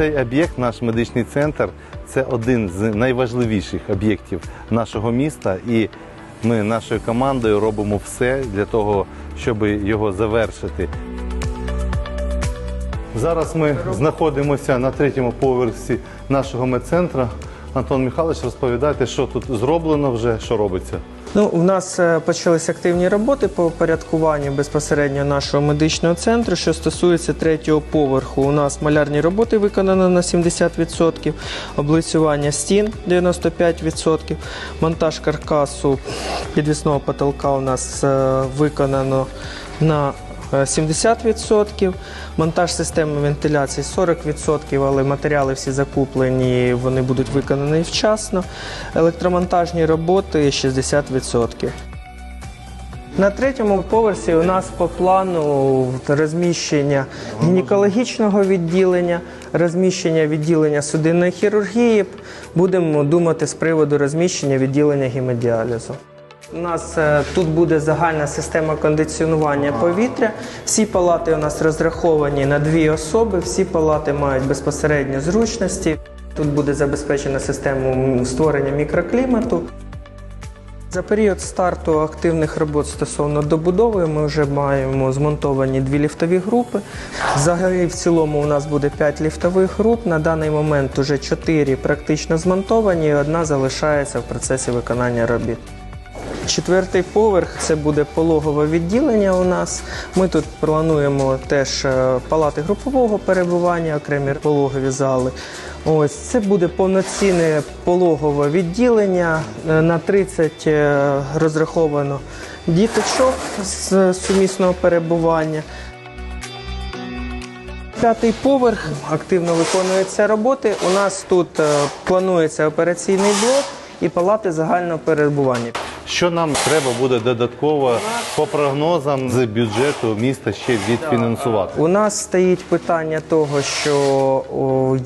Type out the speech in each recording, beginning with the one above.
Цей об'єкт, наш медичний центр, це один з найважливіших об'єктів нашого міста, і ми нашою командою робимо все для того, щоб його завершити. Зараз ми знаходимося на третьому поверсі нашого медцентру. Антон Михайлович, розповідайте, що тут зроблено вже, що робиться. Ну, у нас е, почалися активні роботи по упорядкуванню безпосередньо нашого медичного центру. Що стосується третього поверху, у нас малярні роботи виконано на 70%, облицювання стін 95%, монтаж каркасу підвісного потолка у нас е, виконано на 70%, монтаж системи вентиляції 40%, але матеріали всі закуплені, вони будуть виконані вчасно. Електромонтажні роботи 60%. На третьому поверсі у нас по плану розміщення гінекологічного відділення, розміщення відділення судинної хірургії. Будемо думати з приводу розміщення відділення гемодіалізу. У нас е, тут буде загальна система кондиціонування повітря. Всі палати у нас розраховані на дві особи. Всі палати мають безпосередньо зручності. Тут буде забезпечена система створення мікроклімату. За період старту активних робот стосовно добудови ми вже маємо змонтовані дві ліфтові групи. Взагалі, в цілому, у нас буде 5 ліфтових груп. На даний момент вже 4 практично змонтовані, і одна залишається в процесі виконання робіт. Четвертий поверх це буде пологове відділення у нас. Ми тут плануємо теж е, палати групового перебування, окремі пологові зали. Ось це буде повноцінне пологове відділення. Е, На 30 е, розраховано діточок з сумісного перебування. П'ятий поверх активно виконуються роботи. У нас тут планується операційний блок і палати загального перебування. Що нам треба буде додатково по прогнозам з бюджету міста ще відфінансувати? У нас стоїть питання того, що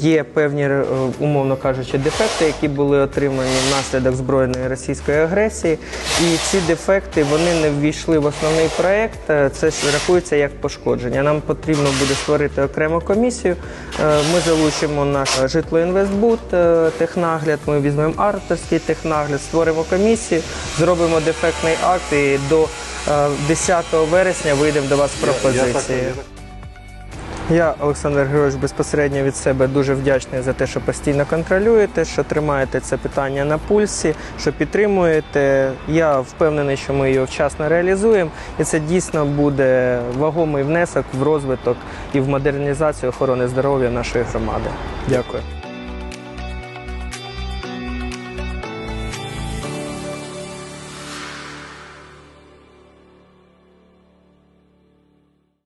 є певні, е, умовно кажучи, дефекти, які були отримані внаслідок збройної російської агресії. І ці дефекти вони не ввійшли в основний проект. Е, Це рахується як пошкодження. Нам потрібно буде створити окрему комісію. Е, Ми залучимо наш житлоінвестбуд, е, технагляд. Ми візьмемо артерський технагляд, створимо комісію, зробимо дефектний акт і до е, 10 вересня вийдемо до вас з пропозицією. Я, Олександр Григорович, безпосередньо від себе дуже вдячний за те, що постійно контролюєте, що тримаєте це питання на пульсі, що підтримуєте. Я впевнений, що ми його вчасно реалізуємо, і це дійсно буде вагомий внесок в розвиток і в модернізацію охорони здоров'я нашої громади. Дякую.